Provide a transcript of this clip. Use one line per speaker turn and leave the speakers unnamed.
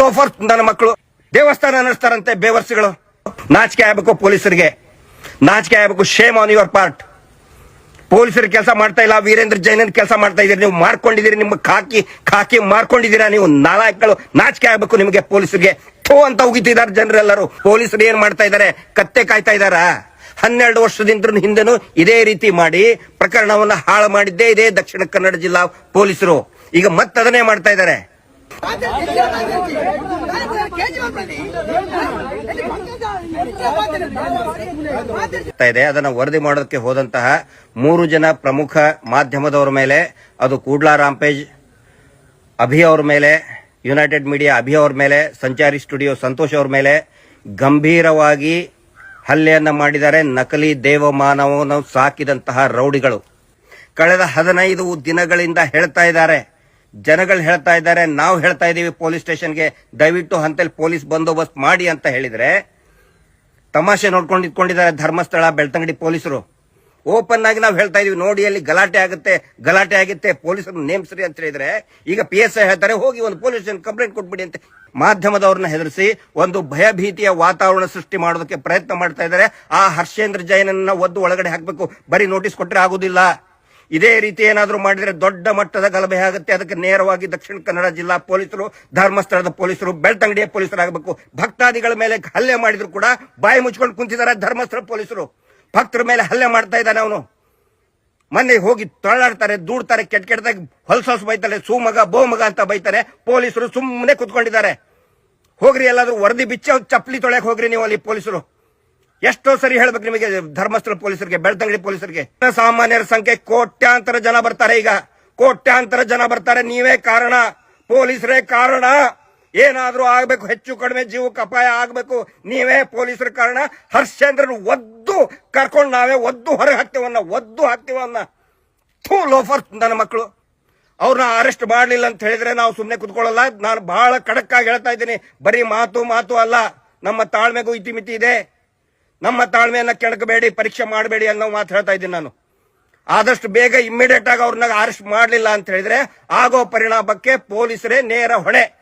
Loafer ನನ್ನ ಮಕ್ಕಳು. ದೇವಸ್ಥಾನ ನಡೆಸ್ತಾರಂತೆ ಬೇವರ್ಸಿಗಳು. ನಾಚಿಕೆ ಆಗ್ಬೇಕು ಪೊಲೀಸರಿಗೆ. ನಾಚಿಕೆ ಆಗ್ಬೇಕು ಶೇಮ್ ಆನ್ ಯುವರ್ ಪಾರ್ಟ್ ಪೊಲೀಸರು ಕೆಲಸ ಮಾಡ್ತಾ ಇಲ್ಲ, ವೀರೇಂದ್ರ ಜೈನನ್ ಕೆಲಸ ಮಾಡ್ತಾ ಇದೀರಿ ನೀವು ಮಾಡ್ಕೊಂಡಿದ್ದೀರಿ ನಿಮ್ಮ ಖಾಕಿ ಖಾಕಿ ಮಾರ್ಕೊಂಡಿದ್ದೀರಾ ನೀವು, ನಾಲಾಯಕಗಳು ನಾಚಿಕೆ ಆಗ್ಬೇಕು ನಿಮಗೆ ಪೊಲೀಸರಿಗೆ. ಥೋ ಅಂತ ಉಗಿತಿದ್ದಾರೆ ಜನರೆಲ್ಲರೂ. ಪೊಲೀಸರು ಏನ್ ಮಾಡ್ತಾ ಇದ್ದಾರೆ? ಕತ್ತೆ ಕಾಯ್ತಾ ಇದಾರ ಹನ್ನೆರಡು ವರ್ಷದಿಂದ ಹಿಂದೆನೂ ಇದೇ ರೀತಿ ಮಾಡಿ ಪ್ರಕರಣವನ್ನು ಹಾಳು ಮಾಡಿದ್ದೇ ಇದೇ ದಕ್ಷಿಣ ಕನ್ನಡ ಜಿಲ್ಲಾ ಪೊಲೀಸರು. ಈಗ ಮತ್ತದನ್ನೇ ಮಾಡ್ತಾ ಇದ್ದಾರೆ. ಇದೆ. ಅದನ್ನ ವರದಿ ಮಾಡೋದಕ್ಕೆ ಹೋದಂತಹ ಮೂರು ಜನ ಪ್ರಮುಖ ಮಾಧ್ಯಮದವರ ಮೇಲೆ, ಅದು ಕೂಡ್ಲಾ ರಾಂಪೇಜ್ ಅಭಿ ಅವ್ರ ಮೇಲೆ ಯುನೈಟೆಡ್ ಮೀಡಿಯಾ ಅಭಿ ಅವ್ರ ಮೇಲೆ, ಸಂಚಾರಿ ಸ್ಟುಡಿಯೋ ಸಂತೋಷ್ ಅವರ ಮೇಲೆ ಗಂಭೀರವಾಗಿ ಹಲ್ಲೆಯನ್ನ ಮಾಡಿದ್ದಾರೆ ನಕಲಿ ದೇವಮಾನವವನ್ನು ಸಾಕಿದಂತಹ ರೌಡಿಗಳು. ಕಳೆದ ಹದಿನೈದು ದಿನಗಳಿಂದ ಹೇಳ್ತಾ ಇದ್ದಾರೆ. ಜನಗಳು ಹೇಳ್ತಾ ಇದ್ದಾರೆ, ನಾವು ಹೇಳ್ತಾ ಇದ್ದೀವಿ ಪೊಲೀಸ್ ಸ್ಟೇಷನ್ಗೆ, ದಯವಿಟ್ಟು ಹಂತಲ್ಲಿ ಪೊಲೀಸ್ ಬಂದೋಬಸ್ತ್ ಮಾಡಿ ಅಂತ ಹೇಳಿದ್ರೆ, ತಮಾಷೆ ನೋಡ್ಕೊಂಡು ಇಟ್ಕೊಂಡಿದ್ದಾರೆ ಧರ್ಮಸ್ಥಳ, ಬೆಳ್ತಂಗಡಿ ಪೊಲೀಸರು. ಓಪನ್ ಆಗಿ ನಾವು ಹೇಳ್ತಾ ಇದೀವಿ, ನೋಡಿ ಅಲ್ಲಿ ಗಲಾಟೆ ಆಗುತ್ತೆ ಗಲಾಟೆ ಆಗುತ್ತೆ, ಪೊಲೀಸರು ನೇಮಿಸ್ರಿ ಅಂತ ಹೇಳಿದ್ರೆ, ಈಗ ಪಿ ಎಸ್ ಐ ಹೇಳ್ತಾರೆ, ಹೋಗಿ ಒಂದು ಪೊಲೀಸ್ ಸ್ಟೇಷನ್ ಕಂಪ್ಲೇಂಟ್ ಕೊಟ್ಬಿಡಿ ಅಂತ ಮಾಧ್ಯಮದವ್ರನ್ನ ಹೆದರಿಸಿ, ಒಂದು ಭಯಭೀತಿಯ ವಾತಾವರಣ ಸೃಷ್ಟಿ ಮಾಡೋದಕ್ಕೆ ಪ್ರಯತ್ನ ಮಾಡ್ತಾ ಇದ್ದಾರೆ. ಆ ಹರ್ಷೇಂದ್ರ ಜೈನನ್ನ ಒದ್ದು ಒಳಗಡೆ ಹಾಕಬೇಕು, ಬರೀ ನೋಟಿಸ್ ಕೊಟ್ಟರೆ ಆಗುದಿಲ್ಲ. ಇದೇ ರೀತಿ ಏನಾದರೂ ಮಾಡಿದರೆ ದೊಡ್ಡ ಮಟ್ಟದ ಗಲಭೆ ಆಗುತ್ತೆ. ಅದಕ್ಕೆ ನೇರವಾಗಿ ದಕ್ಷಿಣ ಕನ್ನಡ ಜಿಲ್ಲಾ ಪೊಲೀಸರು, ಧರ್ಮಸ್ಥಳದ ಪೊಲೀಸರು, ಬೆಳ್ತಂಗಡಿಯ ಪೊಲೀಸರಾಗಬೇಕು. ಭಕ್ತಾದಿಗಳ ಮೇಲೆ ಹಲ್ಲೆ ಮಾಡಿದ್ರು ಕೂಡ ಬಾಯಿ ಮುಚ್ಕೊಂಡು ಕುಂತಿದ್ದಾರೆ ಧರ್ಮಸ್ಥಳ ಪೊಲೀಸರು. ಭಕ್ತರ ಮೇಲೆ ಹಲ್ಲೆ ಮಾಡ್ತಾ ಇದ್ದಾನೆ ಅವನು. ಮನೆಗೆ ಹೋಗಿ ತೊಳಾಡ್ತಾರೆ ದೂಡ್ತಾರೆ, ಕೆಟ್ಟ ಕೆಟ್ಟದಾಗ ಹೊಲಸೊಸ್ ಬೈತಾರೆ, ಸೂಮಗ, ಬೋಮಗ ಅಂತ ಬೈತಾರೆ. ಪೊಲೀಸರು ಸುಮ್ಮನೆ ಕುತ್ಕೊಂಡಿದ್ದಾರೆ. ಹೋಗ್ರಿ ಎಲ್ಲಾದ್ರೂ ವರದಿ ಬಿಚ್ಚ ಚಪ್ಪಲಿ ತೊಳೆಯಕ್ಕೆ ಹೋಗ್ರಿ ನೀವು ಅಲ್ಲಿ ಪೊಲೀಸರು. ಎಷ್ಟೋ ಸರಿ ಹೇಳ್ಬೇಕು ನಿಮಗೆ, ಧರ್ಮಸ್ಥಳ ಪೊಲೀಸರಿಗೆ, ಬೆಳ್ತಂಗಡಿ ಪೊಲೀಸರಿಗೆ. ಸಾಮಾನ್ಯರ ಸಂಖ್ಯೆ ಕೋಟ್ಯಾಂತರ ಜನ ಬರ್ತಾರೆ ಈಗ. ಕೋಟ್ಯಾಂತರ ಜನ ಬರ್ತಾರೆ, ನೀವೇ ಕಾರಣ. ಪೊಲೀಸರೇ ಕಾರಣ. ಏನಾದ್ರೂ ಆಗ್ಬೇಕು, ಹೆಚ್ಚು ಕಡಿಮೆ ಜೀವಕ್ಕೆ ಅಪಾಯ ಆಗ್ಬೇಕು, ನೀವೇ ಪೊಲೀಸರ ಕಾರಣ. ಹರ್ಷೇಂದ್ರನ್ ಒದ್ದು ಕರ್ಕೊಂಡು ನಾವೇ ಒದ್ದು ಹೊರಗೆ ಹಾಕ್ತೇವನ್ನ, ಒದ್ದು ಹಾಕ್ತೇವನ್ನ. ಥೂ ಲೋಫರ್ ನನ್ನ ಮಕ್ಕಳು. ಅವ್ರನ್ನ ಅರೆಸ್ಟ್ ಮಾಡಲಿಲ್ಲ ಅಂತ ಹೇಳಿದ್ರೆ ನಾವು ಸುಮ್ಮನೆ ಕುತ್ಕೊಳ್ಳಲ್ಲ. ನಾನು ಬಹಳ ಕಡಕ್ಕಾಗಿ ಹೇಳ್ತಾ ಇದ್ದೀನಿ. ಬರೀ ಮಾತು ಮಾತು ಅಲ್ಲ. ನಮ್ಮ ತಾಳ್ಮೆಗೂ ಇತಿಮಿತಿ ಇದೆ. ನಮ್ಮ ತಾಳ್ಮೆಯನ್ನ ಕೆಣಕಬೇಡಿ ಪರೀಕ್ಷೆ ಮಾಡಬೇಡಿ ಅನ್ನೋ ಮಾತು ಹೇಳ್ತಾ ಇದ್ದೀನಿ ನಾನು. ಆದಷ್ಟು ಬೇಗ ಇಮ್ಮಿಡಿಯೇಟ್ ಆಗಿ ಅವ್ರನ್ನ ಅರೆಸ್ಟ್ ಮಾಡಲಿಲ್ಲ ಅಂತ ಹೇಳಿದ್ರೆ ಆಗೋ ಪರಿಣಾಮಕ್ಕೆ ಪೊಲೀಸರೇ ನೇರ ಹೊಣೆ.